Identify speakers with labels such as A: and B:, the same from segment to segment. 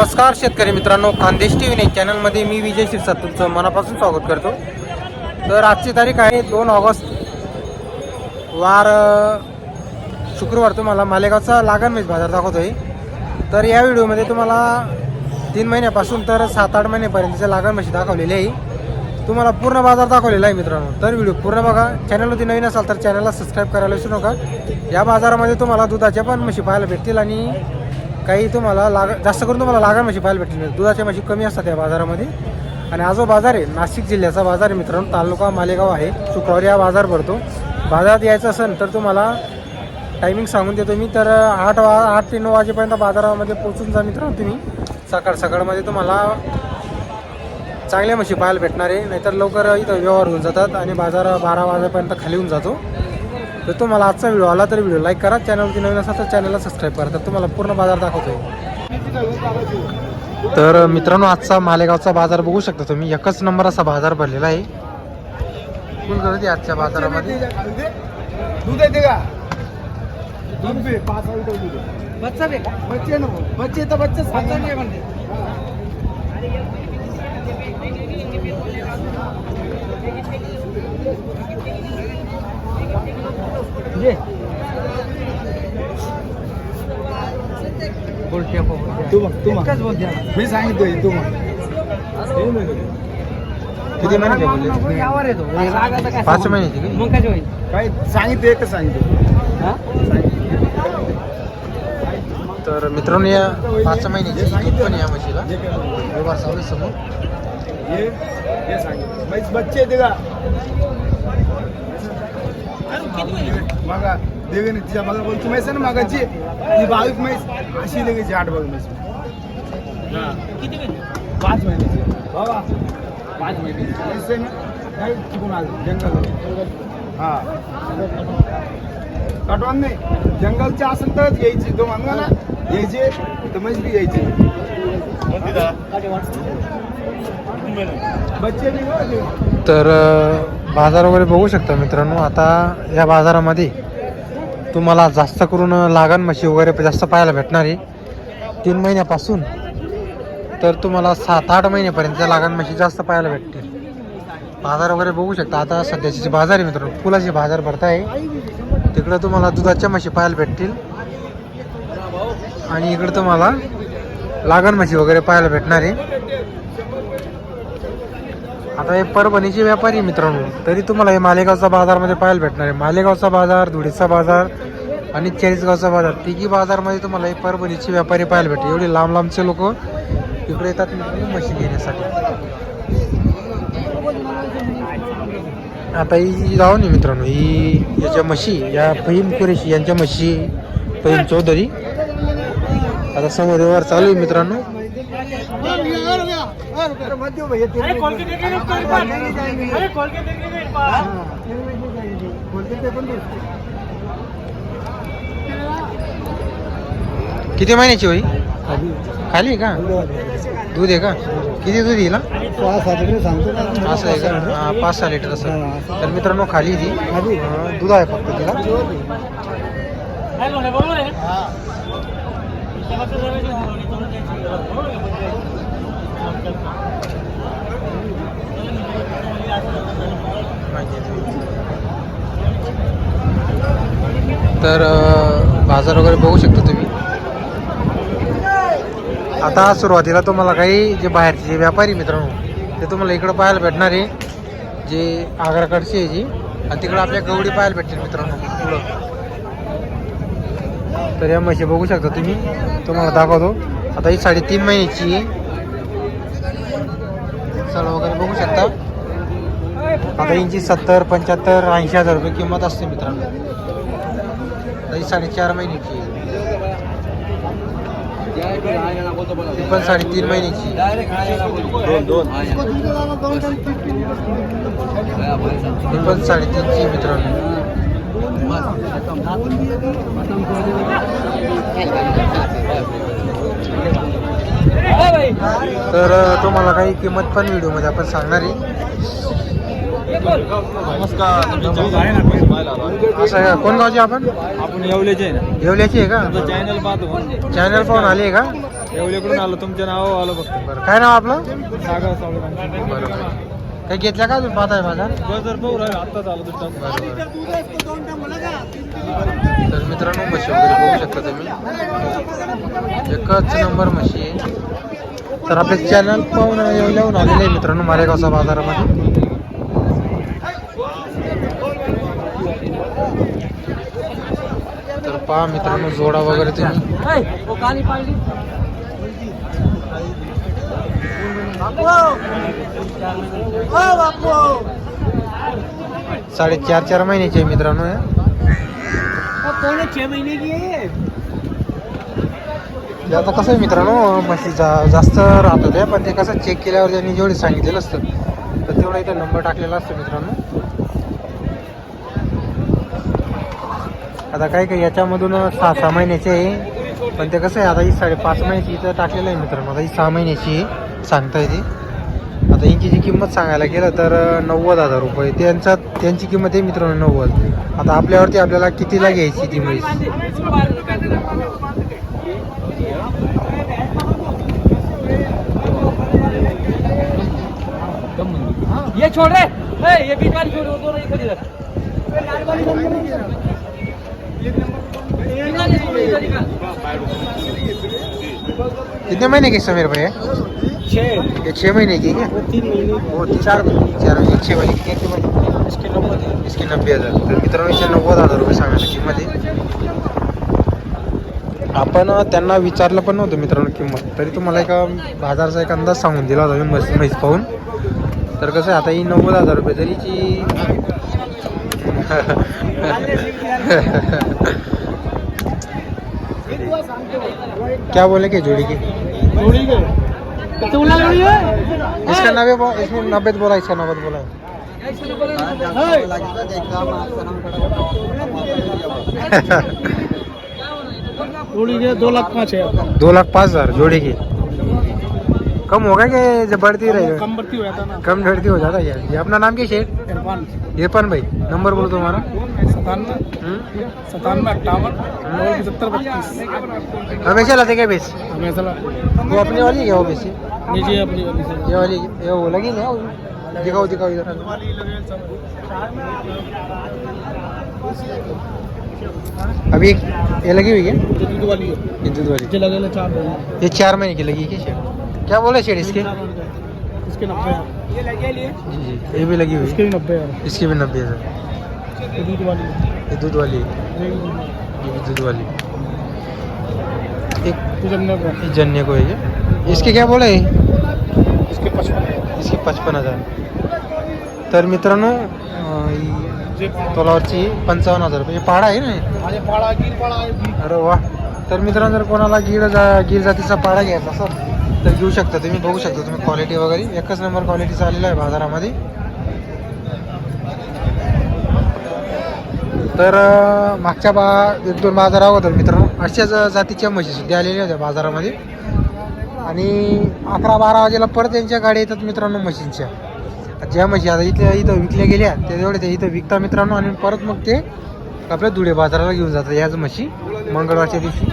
A: नमस्कार शेतकरी मित्रांनो खानदेश टी व्ही चॅनलमध्ये मी विजय शिरसाट तुमचं मनापासून स्वागत करतो. तर आजची तारीख आहे दोन ऑगस्ट. वार शुक्रवार तुम्हाला मालेगावचा लागण मीच बाजार दाखवतोय. तर या व्हिडिओमध्ये तुम्हाला तीन महिन्यापासून तर सात आठ महिन्यापर्यंतच्या लागण म्हशी दाखवलेली आहे. तुम्हाला पूर्ण बाजार दाखवलेला आहे मित्रांनो. तर व्हिडिओ पूर्ण बघा. चॅनलवरती नवीन असाल तर चॅनलला सबस्क्राईब करायला विसरू नका. या बाजारामध्ये तुम्हाला दुधाच्या पण म्हशी पाहायला भेटतील आणि काही तुम्हाला लाग जास्त करून तुम्हाला लागण म्हशी पाहायला भेटतील. म्हणजे दुधाच्या म्हशी कमी असतात या बाजारामध्ये. आणि हा जो बाजार आहे नाशिक जिल्ह्याचा बाजार आहे मित्रांनो तालुका मालेगाव आहे. शुक्रवारी हा बाजार भरतो. बाजारात यायचं असेल तर तुम्हाला टायमिंग सांगून देतो मी. तर आठ वा आठ ते नऊ वाजेपर्यंत बाजारामध्ये पोहोचून जा मित्रांनो तुम्ही. सकाळ सकाळमध्ये तुम्हाला चांगल्या म्हशी पाहायला भेटणार आहे. नाहीतर लवकर इथं व्यवहार होऊन जातात आणि बाजार बारा वाजेपर्यंत खाली होऊन जातो. तर तुम्हाला आजचा व्हिडिओ आला तर व्हिडिओ लाईक करा. चॅनलवरती नवीन असाल तर चॅनलला सबस्क्राईब करा. तर तुम्हाला पूर्ण बाजार दाखवतो तर मित्रांनो आजचा मालेगावचा बाजार बघू शकता तुम्ही. एकच नंबर असा बाजार भरलेला आहे. फुल गर्दी आजच्या बाजारामध्ये?
B: दूध आहे का.
C: बच्चा
B: बच्चे ना बच्चे तर बच्चे
C: बे म्हणते
B: ये
C: बोलते
B: तू मग तू मग. मी सांगितलंय तू मग.
A: किती महिन्याचे बोलले? पाच? महिन्याची का?
C: मग काय होईल
B: काय सांगितलं एकच सांगितलं.
C: हा?
A: तर मित्रांनो या पाच महिन्याची दूध पण या म्हशीला. व्यवहार समोर.
B: ये ये सांगितलं. बच्चे आहे ते का? बघा देवे ना तिच्या बघा बोलची म्हैस आहे ना मागाची? ती बावीस म्हैस अशी लगेची आठ बघ म्हैस पाच महिन्याची बाबा. पाच महिन्याची म्हैस आहे ना? काय चुकून आलं जंगल. हा. कटवान नाही. जंगलचे असेल तरच यायची तो म्हणला ना यायचे तर बी यायची बच्चे.
A: तर बाजार वगैरे बघू शकता मित्रांनो. आता या बाजारामध्ये तुम्हाला जास्त करून लागण म्हशी वगैरे जास्त पाहायला भेटणार आहे. तीन महिन्यापासून तर तुम्हाला सात आठ महिन्यापर्यंत लागण म्हशी जास्त पाहायला भेटतील. बाजार वगैरे बघू शकता. आता सध्याचे जे बाजार आहे मित्रांनो फुलाचे बाजार भरत आहे तिकडं तुम्हाला दुधाच्या म्हशी पाहायला भेटतील. आणि इकडं तुम्हाला लागण म्हशी वगैरे पाहायला भेटणार आहे. आता हे परभणीचे व्यापारी मित्रांनो. तरी तुम्हाला हे मालेगावचा बाजारमध्ये पाहायला भेटणार आहे. मालेगावचा बाजार धुळीचा बाजार आणि चाळीसगावचा बाजार. तिघी बाजारमध्ये तुम्हाला हे परभणीचे व्यापारी पाहायला भेटते एवढे लांब लांबचे लोक इकडे येतात मित्रांनो म्हशी घेण्यासाठी. आता ही जाऊ मित्रांनो. ही याच्या म्हशी या फहीम कुरेशी यांच्या म्हशी फहीम चौधरी. आता समोर व्यवहार चालू आहे मित्रांनो.
B: अरे मत देऊ भैया तेरे को- नहीं जाएंगे। हाँ, कोलगेट पे पण दे.
A: किती महिन्याची होई? खाली। आहे का? दूध आहे का? किती दूध येईल हा?
B: पाच सहा लिटर सांगतो ना.
A: असं आहे का हा, पाच सहा लिटर असं
B: हा.
A: तर मित्रांनो खाली ती
B: खाली.
A: अं, दूध आहे फक्त तिला तर बाजार वगैरे बघू शकता तुम्ही. आता सुरुवातीला तुम्हाला काही जे बाहेरचे जे व्यापारी मित्रांनो ते तुम्हाला इकडं पाहायला भेटणार आहे. जे आग्राकडची आहे जी. आणि तिकडं आपल्या गवडी पाहायला भेटतील मित्रांनो पुढं तर या म्हशी बघू शकता तुम्ही. तुम्हाला दाखवतो. आता ही साडेतीन महिन्याची आहे. चढ वगैरे बघू शकता. आता यांची सत्तर पंच्याहत्तर ऐंशी हजार रुपये किंमत असते मित्रांनो. ही साडेचार महिन्याची. आहे ती पण साडेतीन महिन्याची. ती पण साडेतीनची आहे मित्रांनो. तर अ, तुम्हाला काही किंमत पण व्हिडिओमध्ये आपण सांगणार आहे.
D: नमस्कार.
A: असं का? कोण गावचे आपण?
D: आपण येवल्याचे आहे ना
A: येवल्याची आहे का?
D: तुमचं चॅनल पाहतो.
A: चॅनल पाहून आली आहे का?
D: येवल्याकडून आलो. तुमच्या नाव आलो फक्त.
A: बरं. काय नाव आपलं?
D: सागर सावळे
A: बरोबर. काही घेतल्या का अजून? पाहताय माझा
D: बजर पाहू राहिलो आत्ताच आलो तुमच्या
A: तर मित्रांनो म्हशी वगैरे बघू शकता तुम्ही. एकच नंबर म्हशी. आहे तर आपले चॅनल पाहून येऊन आलेले आहे मित्रांनो मारेगावचा बाजारामध्ये तर पहा मित्रांनो जोडा वगैरे तुम्ही. साडेचार चार महिन्याचे आहे मित्रांनो आता कसं आहे मित्रांनो म्हशीचा जास्त राहतो ते पण ते कसं चेक केल्यावर त्यांनी जेवढे सांगितलेलं असतं तर तेवढा इथं नंबर टाकलेला असतो मित्रांनो. आता काय काय याच्यामधून सहा सहा महिन्याचे आहे. पण ते कसं आहे आता ही साडेपाच महिन्याची इथं टाकलेलं आहे मित्रांनो. आता ही सहा महिन्याची सांगता येते आता यांची जी किंमत सांगायला गेलं तर नव्वद हजार रुपये. त्यांचा त्यांची किंमत आहे मित्रांनो नव्वद. आता आपल्यावरती आपल्याला कितीला घ्यायची ती म्हैस?
C: ये छोड़ रे! ए, ये बीच वाली छोड़ वो दोनों
A: कितने महीने की समीर भैया? ये छः महीने की क्या?
C: तीन महीने।
A: हो तीन चार चार महीने छः महीने की किती महिने
C: इसके नंबर
A: इसकी नब्बे हजार। तर मित्रांनो इथे नव्वद हजार रुपये सांगायला किंमत आहे. आपण त्यांना विचारलं पण नव्हतं मित्रांनो किंमत. तरी तुम्हाला एका बाजारचा एक अंदाज सांगून दिला होता मी म्हैस म्हैस पाहून. तर कसं आहे आता ही नव्वद हजार रुपये जरीची क्या बोले के जोड़ी की?
C: जोड़ी के। कितना जोड़ी है।
A: इसका नब्बे बो- इसमें नब्बे बोला इसका नब्बे बोला
C: जोड़ी के दो लाख पाँच है
A: दो लाख पाँच हज़ार जोड़ी की। कम होगा कि जब बढ़ती रहेगा
C: कम बढ़ती हो जाता ना।
A: कम बढ़ती हो जाता है यार ये अपना नाम क्या शेठ
C: इरफान।
A: इरफान भाई। नंबर बोलो तुम्हारा।
C: सतानवे।
A: हम्म?
C: सतानवे अट्ठावन पचहत्तर बत्तीस।
A: हमेशा लाते क्या बेच?
C: हमेशा
A: वो अपनी वाली क्या वो बेच?
C: लीजिए अपनी वाली
A: ये वाली ये वो लगी ना दिखाओ दिखाओ इधर। अभी ये लगी हुई है?
C: दूध वाली है।
A: ये दूध वाली
C: ये चार महीने
A: ये की लगी है क्या क्या बोले शेठ इसके?
C: इसके नब्बे हजार। ये लगे लिए।
A: जी जी ये भी लगी हुई।
C: इसके भी नब्बे
A: इसकी भी नब्बे हज़ार।
C: ये दूध वाली। है
A: ये दूध वाली।
C: ये भी दूध वाली।
A: ये भी दूध वाली। एक जन्य को। है ये। इसके क्या बोले?
C: इसके पचपन
A: इसकी पचपन हजार। तर मित्रांनो तोलावरची पंचावन्न हजार रुपये. हे पाडा आहे ना?
C: माझे पाड़ा गिर पाड़ा
A: अरे वा. तर मित्रांनो जर कोणाला गीर जा गीर जातीचा पाडा घ्यायचा असेल तर घेऊ शकता तुम्ही बघू शकता तुम्ही क्वालिटी वगैरे. एकच नंबर क्वालिटीचा आलेला आहे बाजारामध्ये. तर मागच्या बा एक दोन बाजार अगोदर मित्रांनो अशाच जातीच्या म्हशी सुद्धा आलेल्या होत्या बाजारामध्ये. आणि अकरा बारा वाजेला परत त्यांच्या गाड्या येतात मित्रांनो म्हशींच्या. ज्या म्हशी आता इथल्या इथं विकल्या गेल्या तेवढे ते इथं विकता मित्रांनो आणि परत मग ते आपल्या धुळे बाजाराला घेऊन जातात याच म्हशी मंगळवारच्या दिवशी.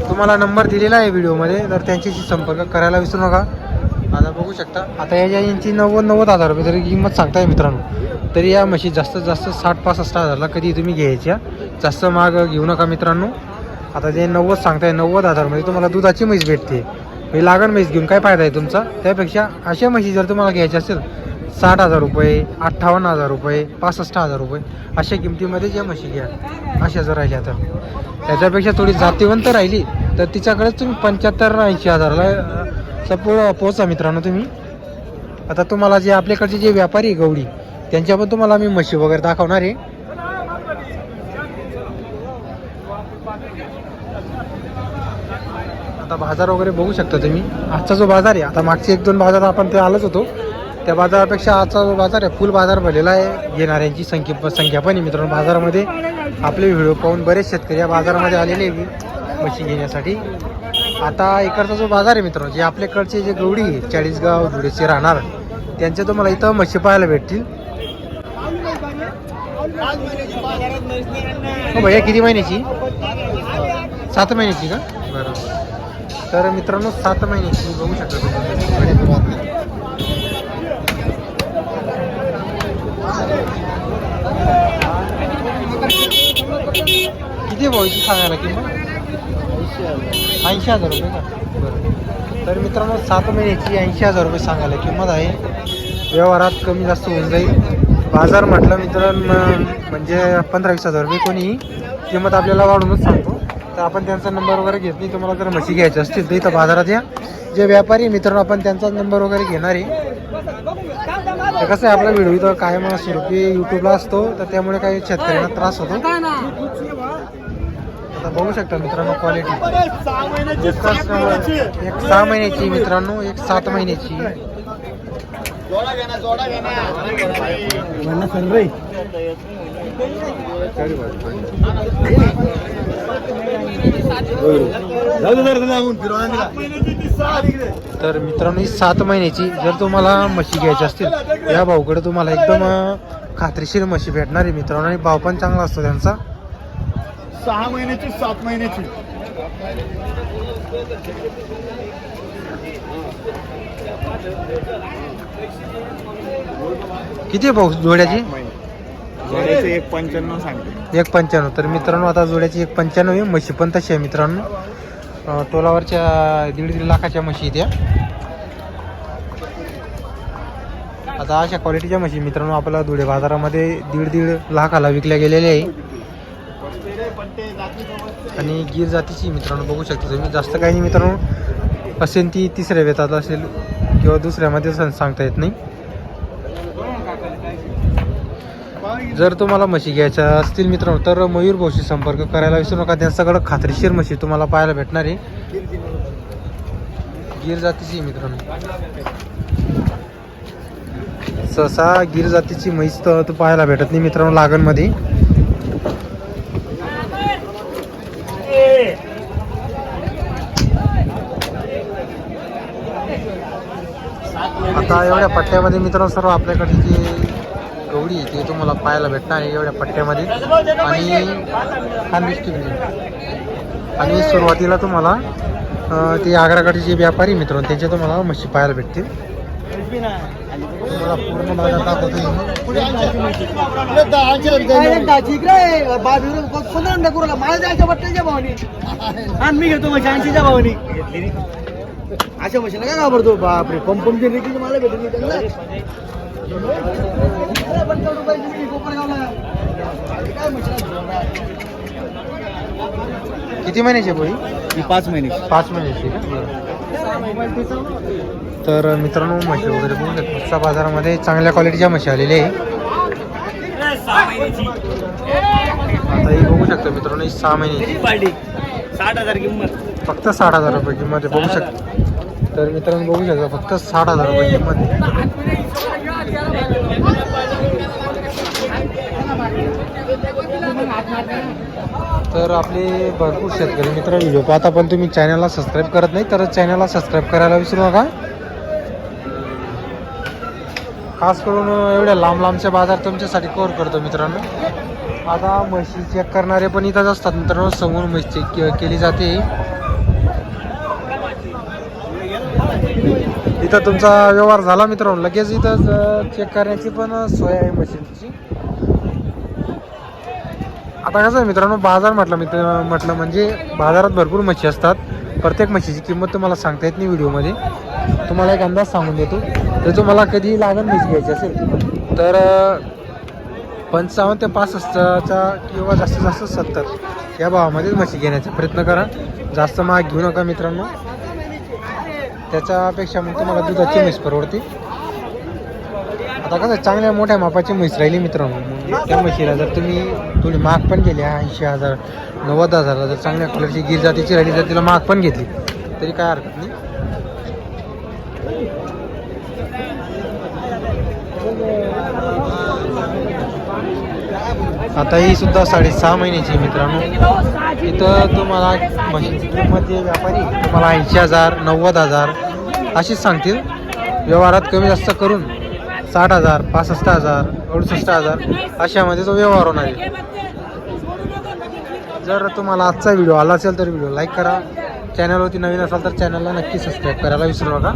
A: तुम्हाला नंबर दिलेला आहे व्हिडिओमध्ये तर त्यांच्याशी संपर्क करायला विसरू नका. आता बघू शकता. आता या यांची नव्वद नव्वद हजार रुपये तरी किंमत सांगताय मित्रांनो. तरी या म्हशी जास्तीत जास्त साठ पासष्ट हजारला कधी तुम्ही घ्यायच्या. जास्त माग घेऊ नका मित्रांनो. आता जे नव्वद सांगताय नव्वद हजारमध्ये तुम्हाला दुधाची म्हैस भेटते. हे लागण म्हैस घेऊन काय फायदा आहे तुमचा? त्यापेक्षा अशा म्हशी जर तुम्हाला घ्यायच्या असेल साठ हजार रुपये अठ्ठावन्न हजार रुपये पासष्ट हजार रुपये अशा किमतीमध्ये ज्या म्हशी घ्या. अशा जर राहिल्या तर. त्याच्यापेक्षा थोडी जातीवंत राहिली तर तिच्याकडेच तुम्ही पंच्याहत्तर ऐंशी हजारला सपो पोचा मित्रांनो तुम्ही. आता तुम्हाला जे आपल्याकडचे जे व्यापारी गवडी त्यांच्या पण तुम्हाला मी म्हशी वगैरे दाखवणार आहे. आता बाजार वगैरे बघू शकता तुम्ही. आजचा जो बाजार आहे आता मागचे एक दोन बाजार आपण ते आलोच होतो. त्या बाजारापेक्षा आजचा जो बाजार आहे फुल बाजार भरलेला आहे. येणाऱ्यांची संख्या संख्या पण आहे मित्रांनो बाजारामध्ये. आपले व्हिडिओ पाहून बरेच शेतकरी या बाजारामध्ये आलेले आहे. म्हशी घेण्यासाठी. आता इकडचा जो बाजार आहे मित्रांनो जे आपल्याकडचे जे गवडी आहे चाळीसगाव धुळेचे राहणार त्यांच्या तुम्हाला इथं म्हशी पाहायला भेटतील. हो भैया किती महिन्याची? सात महिन्याची का? बरं. तर मित्रांनो सात महिन्याची बघू शकता तुम्ही. किती भाऊची सांगायला किंमत. ऐंशी हजार रुपये का? बरं. तर मित्रांनो सात महिन्याची ऐंशी हजार रुपये सांगायला किंमत आहे. व्यवहारात कमी जास्त होऊन जाईल. बाजार म्हटलं मित्रांनो म्हणजे पंधरा वीस हजार रुपये कोणी किंमत आपल्याला वाढूनच सांगतो. तर आपण त्यांचा नंबर वगैरे घेत नाही. तुम्हाला जर म्हशी घ्यायची असतील तर इथं बाजारात या. जे व्यापारी मित्रांनो आपण त्यांचा नंबर वगैरे घेणार आहे. तर कसं आहे आपला व्हिडिओ इथं कायम स्वरूपी यूट्यूबला असतो. तर त्यामुळे काही शेतकऱ्यांना त्रास होतो. आता बघू शकता मित्रांनो क्वालिटी एक एक सहा महिन्याची मित्रांनो एक सात महिन्याची. तर मित्रांनो ही सात महिन्याची जर तुम्हाला म्हशी घ्यायची असतील या भाऊकडे तुम्हाला एकदम खात्रीशीर म्हशी भेटणार आहे मित्रांनो आणि भाव पण चांगला असतो त्यांचा.
B: सहा महिन्याची सात महिन्याची.
A: किती भाऊ जोड्याची?
B: एक पंच्याण्णव सांगते.
A: एक पंच्याण्णव. तर मित्रांनो आता जोड्याची एक पंच्याण्णव आहे. म्हशी पण तशी आहे मित्रांनो. अं, तोलावरच्या दीड दीड लाखाच्या म्हशी आहेत या. आता अशा क्वालिटीच्या म्हशी मित्रांनो आपल्याला धुळे बाजारामध्ये दीड दीड लाखाला विकल्या गेलेल्या आहे. आणि गीर जातीची मित्रांनो बघू शकता तुम्ही. जास्त काही नाही मित्रांनो. असेल ती तिसऱ्या वेतात असेल किंवा दुसऱ्यामध्ये सांगता येत नाही. जर तुम्हाला म्हशी घ्यायच्या असतील मित्रांनो तर मयूर भाऊशी संपर्क करायला विसरू नका. त्यांच्याकडं खात्रीशीर म्हशी तुम्हाला पाहायला भेटणार आहे. गीर जातीची मित्रांनो. सहसा गीर जातीची म्हैस तर पाहायला भेटत नाही मित्रांनो लागणमध्ये. आता एवढ्या पट्ट्यामध्ये मित्रांनो सर्व आपल्याकडे जे गवडी आहे ते तुम्हाला पाहायला भेटणार आहे एवढ्या पट्ट्यामध्ये. आणि खानदिष्टी आणि सुरुवातीला तुम्हाला ते आग्राकडे जे व्यापारी मित्रांनो त्यांचे तुम्हाला म्हशी पाहायला भेटतील. तुम्हाला पूर्ण बाजार दाखवतो
C: मी घेतो मग ऐंशीच्या भावानी.
B: अशा मशीला काय घाबरतो? बापरे पंपम जे रेटी मला भेटून
A: किती महिन्याची आहे
B: ही पाच महिने.
A: पाच महिन्याची का? तर मित्रांनो म्हशी वगैरे बघू शकतो पुढच्या बाजारामध्ये चांगल्या क्वालिटीच्या म्हशी आलेल्या आहे. आता ही बघू शकता मित्रांनो ही सहा महिन्याची.
C: साठ हजार किंमत.
A: फक्त साठ हजार रुपये किंमत आहे. बघू शकता. तर मित्रांनो बघू शकता फक्त साठ हजार रुपये किंमत तर आपले भरपूर शेतकरी मित्र व्हिडिओ पाहता पण तुम्ही चॅनलला सबस्क्राईब करत नाही तर चॅनलला सबस्क्राईब करायला विसरू नका. खास करून एवढ्या लांब लांबचे बाजार तुमच्यासाठी कव्हर करतो मित्रांनो. आता म्हशी चेक करणारे पण इथंच असतात मित्रांनो. समोर म्हशी चेक केली जाते. इथं तुमचा व्यवहार झाला मित्रांनो. लगेच इथं चेक करण्याची पण सोय आहे मशीनची. आता कसं आहे मित्रांनो बाजार म्हटलं मित्र म्हटलं म्हणजे बाजारात भरपूर म्हशी असतात. प्रत्येक म्हशीची किंमत तुम्हाला सांगता येत नाही व्हिडिओमध्ये. तुम्हाला एक अंदाज सांगून देतो. जर तुम्हाला कधी लागण म्हशी घ्यायची असेल तर पंचावन्न ते पासष्टचा किंवा जास्तीत जास्त सत्तर या भावामध्येच म्हशी घेण्याचा प्रयत्न करा. जास्त महाग घेऊ नका मित्रांनो. त्याच्यापेक्षा मग तुम्हाला दुधाची म्हैस परवडते. आता कसं चांगल्या मोठ्या मापाची म्हैस राहिली मित्रांनो. त्या म्हशीला जर तुम्ही थोडी माग पण गेली ऐंशी हजार नव्वद हजारला जर चांगल्या कलरची गिर जातीची राहिली जर तिला माग पण घेतली तरी काय हरकत नाही. आता ही सुद्धा साडेसहा महिन्याची आहे मित्रांनो. इथं तुम्हाला म्हशीची किंमत व्यापारी. तुम्हाला ऐंशी हजार नव्वद हजार अशीच सांगतील. व्यवहारात कमी जास्त करून साठ हजार पासष्ट हजार अडुसष्ट हजार अशामध्ये तो व्यवहार होणार आहे. जर तुम्हाला आजचा व्हिडिओ आला असेल तर व्हिडिओ लाईक करा. चॅनलवरती नवीन असाल तर चॅनलला नक्की सबस्क्राईब करायला विसरू नका.